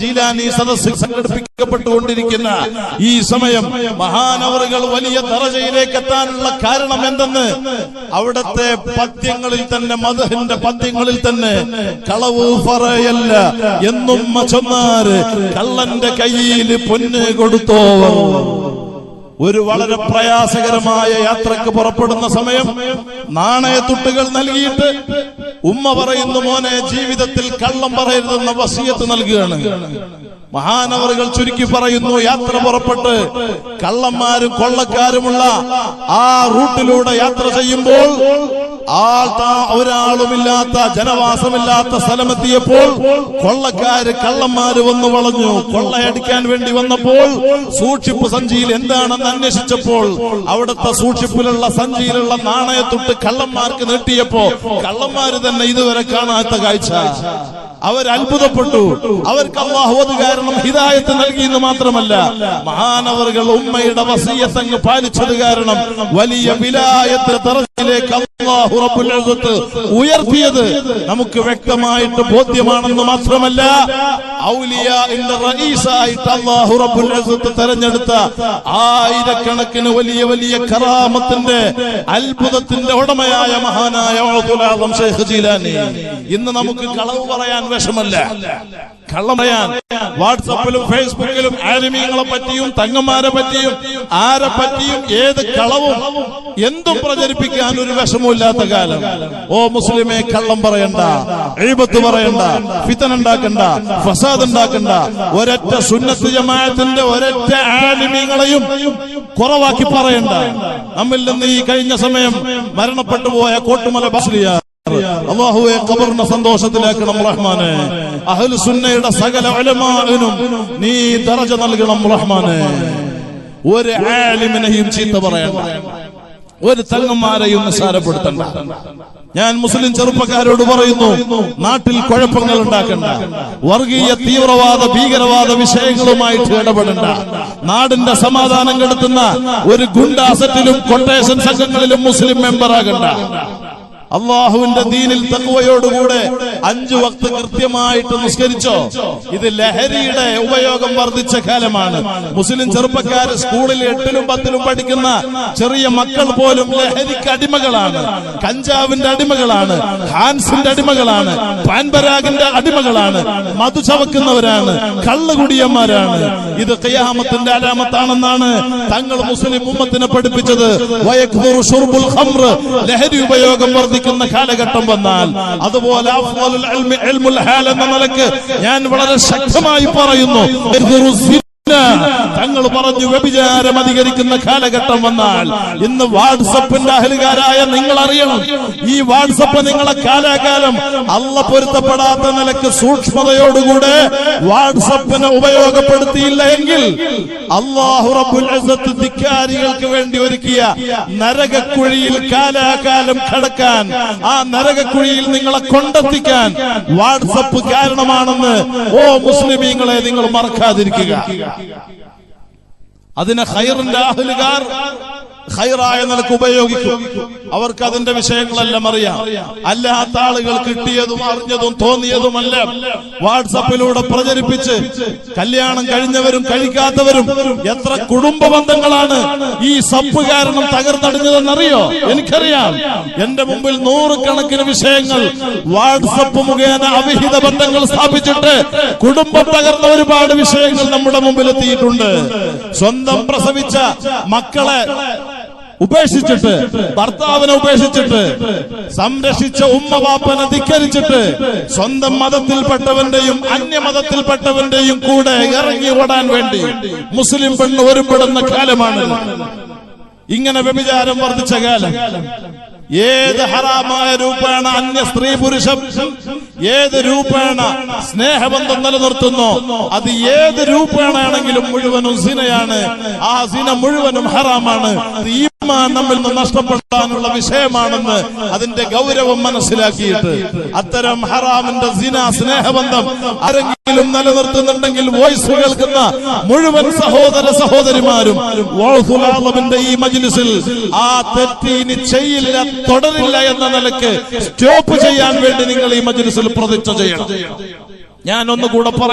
ജീലാനി സദസ്സിൽ സംഘടിപ്പിക്കപ്പെട്ടുകൊണ്ടിരിക്കുന്ന ഈ സമയം മഹാനവറുകൾ വലിയ ദറജയിലേക്ക് എത്താനുള്ള കാരണം എന്തെന്ന്? അവിടത്തെ പദ്യങ്ങളിൽ തന്നെ മധുഹിന്റെ പദ്യങ്ങളിൽ തന്നെ കളവ് പറയല്ല എന്നും ചൊന്നാര് കള്ളന്റെ കയ്യിൽ പൊന്ന് കൊടുത്തോവർ ഒരു വളരെ പ്രയാസകരമായ യാത്രയ്ക്ക് പുറപ്പെടുന്ന സമയം നാണയത്തുട്ടുകൾ നൽകിയിട്ട് ഉമ്മ പറയുന്നു മോനെ ജീവിതത്തിൽ കള്ളം പറയരുതെന്ന വസീയത്ത് നൽകുകയാണ്. മഹാനവറുകൾ ചുരുക്കി പറയുന്നു യാത്ര പുറപ്പെട്ട് കള്ളന്മാരും കൊള്ളക്കാരുമുള്ള ആ റൂട്ടിലൂടെ യാത്ര ചെയ്യുമ്പോൾ ഒരാളുമില്ലാത്ത ജനവാസമില്ലാത്ത സ്ഥലമെത്തിയപ്പോൾ കൊള്ളക്കാര് കള്ളന്മാര് വന്ന് വളഞ്ഞു. കൊള്ളയടിക്കാൻ വേണ്ടി വന്നപ്പോൾ സൂക്ഷിപ്പ് സഞ്ചിയിൽ എന്താണെന്ന് അന്വേഷിച്ചപ്പോൾ അവിടുത്തെ സൂക്ഷിപ്പിലുള്ള സഞ്ചിയിലുള്ള നാണയത്തൊട്ട് കള്ളന്മാർക്ക് നീട്ടിയപ്പോ കള്ളന്മാര് തന്നെ ഇതുവരെ കാണാത്ത കാഴ്ച. അവർ അത്ഭുതപ്പെട്ടു. അവർക്ക് അള്ളാഹു അത് കാരണം ഹിതായത്ത് നൽകി എന്ന് മാത്രമല്ല മഹാനവറുകൾ ഉമ്മയുടെ വസീയത്തങ്ങ് പാലിച്ചത് കാരണം വലിയ വിലായത്ത് തറയിലേക്ക് അള്ളാഹു റബ്ബുൽ ഇസ്സത്ത് ഉയർത്തിയത് നമുക്ക് വ്യക്തമായിട്ട് ബോധ്യമാണെന്ന് മാത്രമല്ല തെരഞ്ഞെടുത്ത ആയിരക്കണക്കിന് വലിയ വലിയ കറാമത്തിന്റെ അത്ഭുതത്തിന്റെ ഉടമയായ മഹാനായ ഇന്ന് നമുക്ക് കളവ് പറയാൻ വിഷമല്ല. കള്ളം പറയാൻ വാട്സപ്പിലും ഫേസ്ബുക്കിലും ആലിമീങ്ങളെ പറ്റിയും തങ്ങന്മാരെ പറ്റിയും ആരെ പറ്റിയും ഏത് കളവും എന്തും പ്രചരിപ്പിക്കാൻ ഒരു വിഷമമില്ലാത്ത കാലം. ഓ മുസ്ലിമെ കള്ളം പറയണ്ട എഴുപത്ത് പറയണ്ട ഫിത്തൻ ഉണ്ടാക്കണ്ട ഫസാദ് ഉണ്ടാക്കണ്ട. ഒരൊറ്റ സുന്നത്ത് ജമാഅത്തിന്റെ ഒരൊറ്റ ആലിമീങ്ങളെയും കുറവാക്കി പറയണ്ട. നമ്മിൽ നിന്ന് ഈ കഴിഞ്ഞ സമയം മരണപ്പെട്ടു പോയ കോട്ടുമല ബസ്ലിയ അള്ളാഹുവെ കബറിനെ സന്തോഷത്തിലാക്കണം റഹ്മാനെ അഹൽ സുന്നയുടെ സകല അലമാനും നീ ദറജ നൽകണം റഹ്മാനെ. ഒരു ആലിമിനെയും ചീത്ത പറയണ്ട. ഒരു തങ്ങന്മാരെയും നിസ്സാരപ്പെടുത്തണ്ട. ഞാൻ മുസ്ലിം ചെറുപ്പക്കാരോട് പറയുന്നു നാട്ടിൽ കുഴപ്പങ്ങൾ ഉണ്ടാക്കണ്ട. വർഗീയ തീവ്രവാദ ഭീകരവാദ വിഷയങ്ങളുമായിട്ട് ഇടപെടണ്ട. നാടിന്റെ സമാധാനം കെടുത്തുന്ന ഒരു ഗുണ്ടാസറ്റിലും കൊട്ടേഷൻ സംഘങ്ങളിലും മുസ്ലിം മെമ്പറാകണ്ട. അള്ളാഹുവിന്റെ ദീനിൽ തക്കുവയോടുകൂടെ അഞ്ചു വക്ത് കൃത്യമായിട്ട് നിസ്കരിച്ചോ? ഇത് ലഹരിയുടെ ഉപയോഗം വർദ്ധിച്ച കാലമാണ്. മുസ്ലിം ചെറുപ്പക്കാർ സ്കൂളിൽ എട്ടിലും പത്തിലും പഠിക്കുന്ന ചെറിയ മക്കൾ പോലും ലഹരിക്ക് അടിമകളാണ്. കഞ്ചാവിന്റെ അടിമകളാണ് ഹാൻസിന്റെ അടിമകളാണ് പാൻപരാഗിന്റെ അടിമകളാണ് മധു ചവക്കുന്നവരാണ് കള്ളുകുടിയന്മാരാണ്. ഇത് കയ്യാമത്തിന്റെ അലാമത്താണെന്നാണ് തങ്ങൾ മുസ്ലിം ഉമ്മത്തിനെ പഠിപ്പിച്ചത്. ലഹരി ഉപയോഗം വർദ്ധിക്കുന്ന കാലഘട്ടം വന്നാൽ അതുപോലെ എന്ന നിലയ്ക്ക് ഞാൻ വളരെ ശക്തമായി പറയുന്നു. തങ്ങൾ പറഞ്ഞു വ്യഭിചാരം അധികരിക്കുന്ന കാലഘട്ടം വന്നാൽ ഇന്ന് വാട്സപ്പിന്റെ അഹലുകാരായ നിങ്ങൾ അറിയണം ഈ വാട്സപ്പ് നിങ്ങളെ കാലാകാലം അല്ല പൊരുത്തപ്പെടാത്ത നിലയ്ക്ക് സൂക്ഷ്മതയോടുകൂടെ വാട്സപ്പിനെ ഉപയോഗപ്പെടുത്തിയില്ല എങ്കിൽ അള്ളാഹു വേണ്ടി ഒരുക്കിയ നരകക്കുഴിയിൽ കാലാകാലം കടക്കാൻ ആ നരകക്കുഴിയിൽ നിങ്ങളെ കൊണ്ടെത്തിക്കാൻ വാട്സപ്പ് കാരണമാണെന്ന് ഓ മുസ്ലിമീങ്ങളെ നിങ്ങൾ മറക്കാതിരിക്കുക. അതിനെ ഹൈറിന്റെ അഹലുകാർ ഖൈറായ നിലയ്ക്ക് ഉപയോഗിക്കും. അവർക്ക് അതിന്റെ വിഷയങ്ങളെല്ലാം അറിയാം. അല്ലാത്ത ആളുകൾ കിട്ടിയതും അറിഞ്ഞതും തോന്നിയതുമല്ല. വാട്സപ്പിലൂടെ പ്രചരിപ്പിച്ച് കല്യാണം കഴിഞ്ഞവരും കഴിക്കാത്തവരും എത്ര കുടുംബ ബന്ധങ്ങളാണ് ഈ സപ്പ് കാരണം തകർന്നടിഞ്ഞതെന്നറിയോ എനിക്കറിയാം. എന്റെ മുമ്പിൽ നൂറുകണക്കിന് വിഷയങ്ങൾ വാട്സപ്പ് മുഖേന അവിഹിത ബന്ധങ്ങൾ സ്ഥാപിച്ചിട്ട് കുടുംബം തകർന്ന ഒരുപാട് വിഷയങ്ങൾ നമ്മുടെ മുമ്പിൽ എത്തിയിട്ടുണ്ട് സ്വന്തം പ്രസവിച്ച മക്കളെ ഉപേക്ഷിച്ചിട്ട് ഭർത്താവിനെ ഉപേക്ഷിച്ചിട്ട് സംരക്ഷിച്ച ഉമ്മ ബാപ്പനെ ധിക്കരിച്ചിട്ട് സ്വന്തം മതത്തിൽപ്പെട്ടവന്റെയും അന്യമതത്തിൽപ്പെട്ടവന്റെയും കൂടെ ഇറങ്ങി ഓടാൻ വേണ്ടി മുസ്ലിം പെണ്ണ് ഒരുപ്പെടുന്ന കാലമാണ് ഇങ്ങനെ വ്യഭിചാരം വർദ്ധിച്ച കാലം. ഏത് ഹറാമായ രൂപേണ അന്യ സ്ത്രീ പുരുഷം ഏത് രൂപേണ സ്നേഹബന്ധം നിലനിർത്തുന്നു അത് ഏത് രൂപേണയാണെങ്കിലും മുഴുവനും സിനയാണ്. ആ സിന മുഴുവനും ഹറാമാണ്. അത് നമ്മിൽ നിന്ന് നഷ്ടപ്പെടാനുള്ള വിഷയമാണെന്ന് അതിന്റെ ഗൗരവം മനസ്സിലാക്കിയിട്ട് അത്തരം ഹറാമിന്റെ സിന സ്നേഹബന്ധം ആരെങ്കിലും നിലനിർത്തുന്നുണ്ടെങ്കിൽ വോയിസ് കേൾക്കുന്ന മുഴുവൻ സഹോദര സഹോദരിമാരും ഈ മജ്ലിസിൽ ആ തെറ്റ് ചെയ്യില്ല തുടരില്ല എന്ന നിലയ്ക്ക് സ്റ്റോപ്പ് ചെയ്യാൻ വേണ്ടി നിങ്ങൾ ഈ മജ്ലിസിൽ പ്രതിജ്ഞ ചെയ്യണം. ഞാൻ ഒന്നുകൂടെ പറ